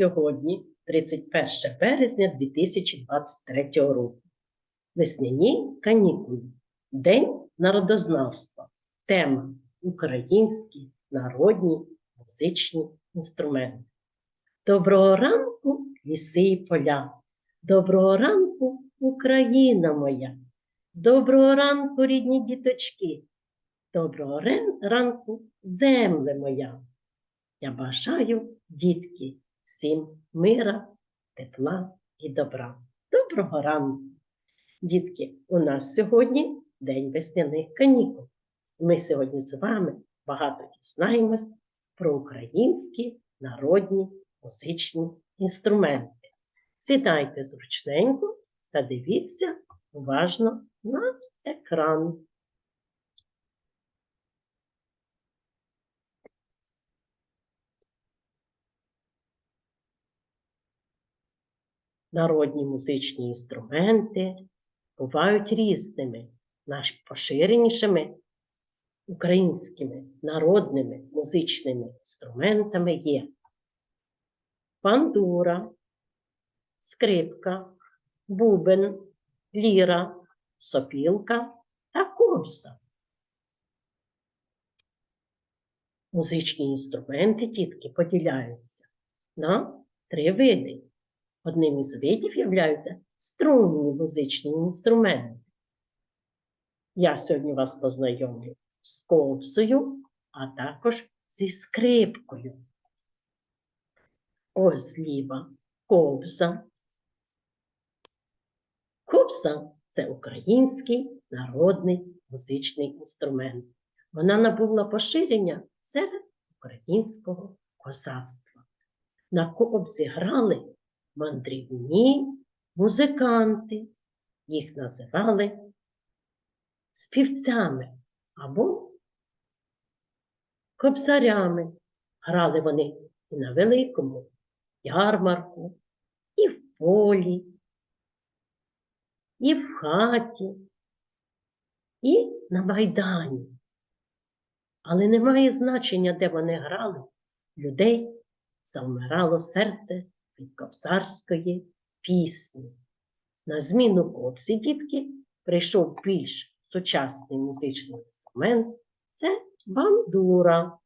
Сьогодні 31 березня 2023 року. Весняні канікули. День народознавства. Тема Українські народні музичні інструменти. Доброго ранку, ліси і поля. Доброго ранку, Україна моя. Доброго ранку, рідні діточки. Доброго ранку, земле моя. Я бажаю, дітки, всім мира, тепла і добра. Доброго ранку! Дітки, у нас сьогодні день весняних канікул. Ми сьогодні з вами багато дізнаємось про українські народні музичні інструменти. Сідайте зручненько та дивіться уважно на екран. Народні музичні інструменти бувають різними, найпоширенішими українськими народними музичними інструментами є пандура, скрипка, бубен, ліра, сопілка та кобза. Музичні інструменти тітки поділяються на три види. Одним із видів являються струнні музичні інструменти. Я сьогодні вас познайомлю з кобзою, а також зі скрипкою. Ось зліва кобза. Кобза це український народний музичний інструмент. Вона набула поширення серед українського козацтва. На кобзі грали мандрівні музиканти. Їх називали співцями або кобзарями. Грали вони і на великому ярмарку, і в полі, і в хаті, і на майдані. Але немає значення, де вони грали, людей завмирало серце від кобзарської пісні. На зміну кобзі дітки прийшов більш сучасний музичний інструмент це бандура.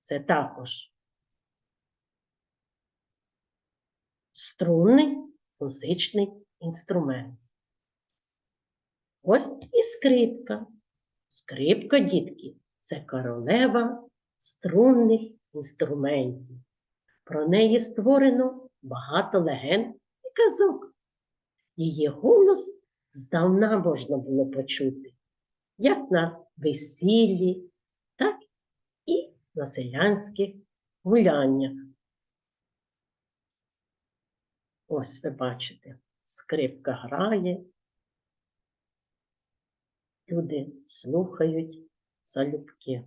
Це також струнний музичний інструмент. Ось і скрипка. Скрипка, дітки, це королева струнних інструментів. Про неї створено багато легенд і казок. Її голос здавна можна було почути, як на весіллі, так і на селянських гуляннях. Ось ви бачите, скрипка грає, люди слухають залюбки.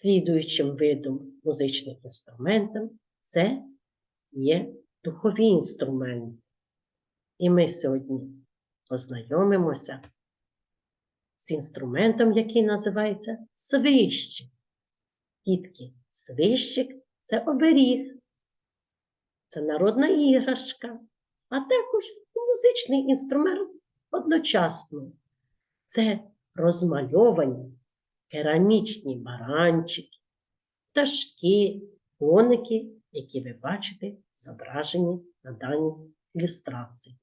Слідуючим видом музичних інструментів це є духові інструменти. І ми сьогодні познайомимося з інструментом, який називається свищик. Дітки, свищик це оберіг, це народна іграшка, а також музичний інструмент одночасно. Це розмальовані керамічні баранчики, пташки, коники, які ви бачите зображені на даній ілюстрації.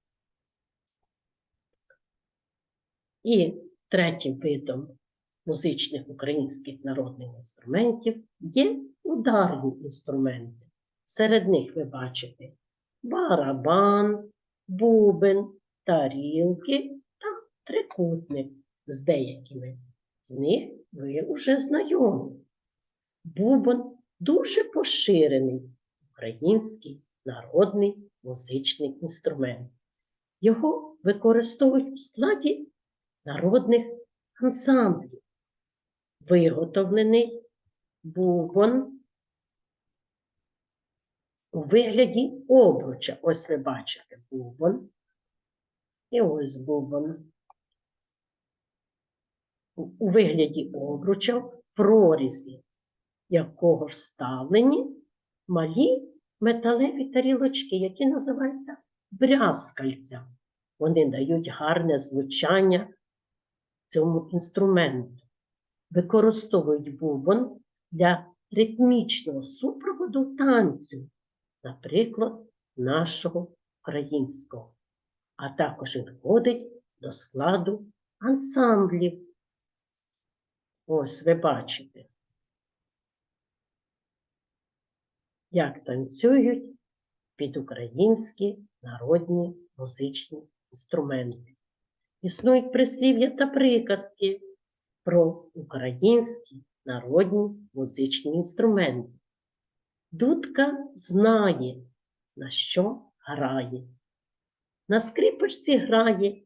І третім видом музичних українських народних інструментів є ударні інструменти. Серед них ви бачите барабан, бубен, тарілки та трикутник з деякими. З них ви вже знайомі. Бубон дуже поширений український народний музичний інструмент. Його використовують у складі народних ансамблів. Виготовлений бубон у вигляді обруча. Ось ви бачите бубон. І ось бубон. У вигляді обруча в прорізі якого вставлені малі металеві тарілочки, які називаються брязкальця. Вони дають гарне звучання цьому інструменту. Використовують бубон для ритмічного супроводу танцю, наприклад, нашого українського, а також він входить до складу ансамблів. Ось ви бачите, як танцюють під українські народні музичні інструменти. Існують прислів'я та приказки про українські народні музичні інструменти. Дудка знає, на що грає. На скрипочці грає,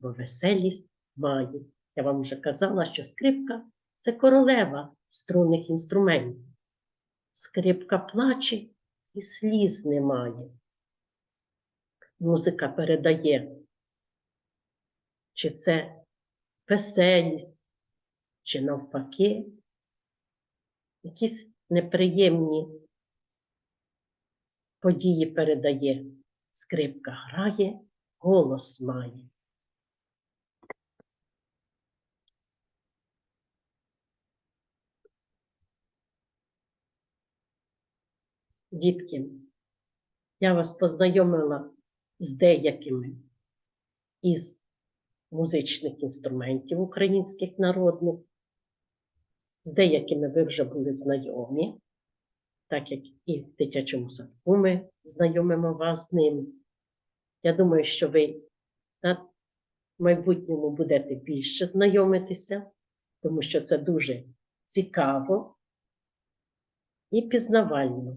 бо веселість має. Я вам вже казала, що скрипка це королева струнних інструментів. Скрипка плаче і сліз немає. Музика передає, чи це веселість, чи навпаки, якісь неприємні події передає. Скрипка грає, голос має. Дітки, я вас познайомила з деякими із музичних інструментів українських народних. З деякими ви вже були знайомі, так як і в дитячому садку ми знайомимо вас з ними. Я думаю, що ви на майбутньому будете більше знайомитися, тому що це дуже цікаво і пізнавально.